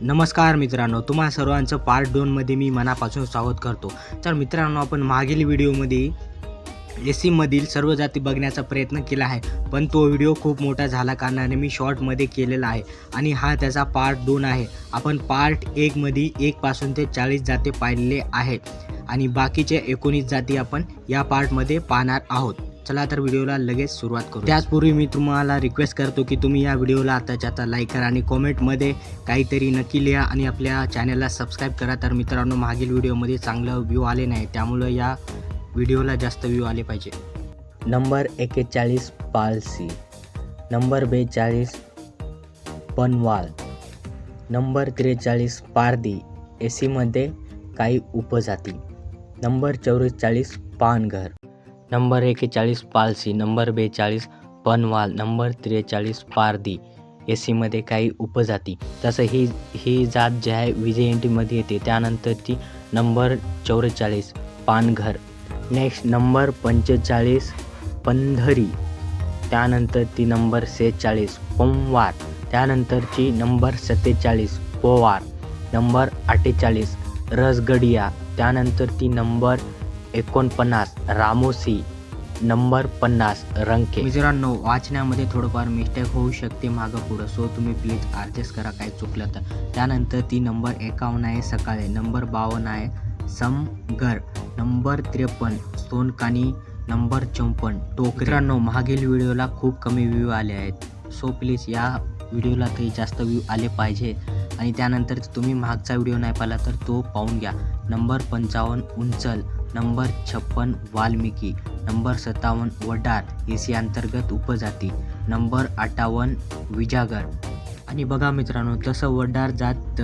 नमस्कार मित्रांनो तुम्हा सर्वांचं पार्ट दोनमध्ये मी मनापासून स्वागत करतो. तर मित्रांनो आपण मागील व्हिडिओमध्ये ए सीमधील सर्व जाती बघण्याचा प्रयत्न केला आहे पण तो व्हिडिओ खूप मोठा झाला कारणाने मी शॉर्टमध्ये केलेला आहे आणि हा त्याचा पार्ट दोन आहे. आपण पार्ट एकमध्ये एकपासून ते चाळीस जाती पाहिलेले आहेत आणि बाकीचे एकोणीस जाती आपण या पार्टमध्ये पाहणार आहोत. चला तर व्हिडिओला लगेच सुरुवात करू. त्याचपूर्वी मी तुम्हाला रिक्वेस्ट करतो की तुम्ही या व्हिडिओला आताच्या आता लाईक करा आणि कॉमेंटमध्ये काहीतरी नक्की लिहा आणि आपल्या चॅनलला सबस्क्राईब करा. तर मित्रांनो मागील व्हिडिओमध्ये चांगलं व्ह्यू आले नाही त्यामुळं या व्हिडिओला जास्त व्ह्यू आले पाहिजे. नंबर एकेचाळीस पालसी. नंबर बेचाळीस पनवाल. नंबर त्रेचाळीस पारदी ए सीमध्ये काही उपजाती. नंबर चौवेचाळीस पानघर. नंबर एकेचाळीस पालसी नंबर बेचाळीस पनवाल नंबर त्रेचाळीस पारदी ए सीमध्ये काही उपजाती. तसं ही ही जात जी आहे विजयंटीमध्ये येते. त्यानंतर ती नंबर चौवेचाळीस पानघर. नेक्स्ट नंबर पंचेचाळीस पंधरी त्यानंतर ती नंबर सेहेचाळीस पोमवार. त्यानंतरची नंबर सत्तेचाळीस पोवार. नंबर अठ्ठेचाळीस रसगडिया. त्यानंतर ती नंबर एकोणपन्नास रामोसी नंबर पन्नास रंके. मित्रांनो वाचण्यामध्ये थोडंफार मिस्टेक होऊ शकते मागं पुढं. सो तुम्ही प्लीज ॲडजस्ट करा काय चुकलं तर. त्यानंतर ती नंबर एकावन्न आहे सकाळी. नंबर बावन्न आहे समगर नंबर त्रेपन्न सोनकानी. नंबर चौपन्न टोकरांनो मागील व्हिडिओला खूप कमी व्ह्यू आले आहेत. सो प्लीज या व्हिडिओला तरी जास्त व्ह्यू आले पाहिजे. आणि त्यानंतर तुम्ही मागचा व्हिडिओ नाही पाहिला तर तो पाहून घ्या. नंबर पंचावन्न उंचल नंबर छप्पन वाल्मिकी नंबर सत्तावन्न वडार एसी अंतर्गत उपजाती नंबर अठ्ठावन्न विजागर. आणि बघा मित्रांनो तसं वडार जात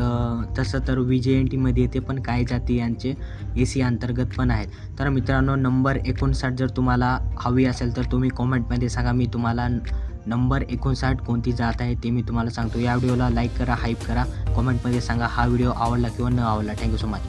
तसं तर व्ही जे एन टीमध्ये येते पण काही जाती यांचे ए सी अंतर्गत पण आहेत. तर मित्रांनो नंबर एकोणसाठ जर तुम्हाला हवी असेल तर तुम्ही कॉमेंटमध्ये सांगा. मी तुम्हाला नंबर एकोणसाठ कोणती जात आहे ते मी तुम्हाला सांगतो. या व्हिडिओला लाईक करा हाईप करा. कॉमेंटमध्ये सांगा हा व्हिडिओ आवडला किंवा न आवडला. Thank you so much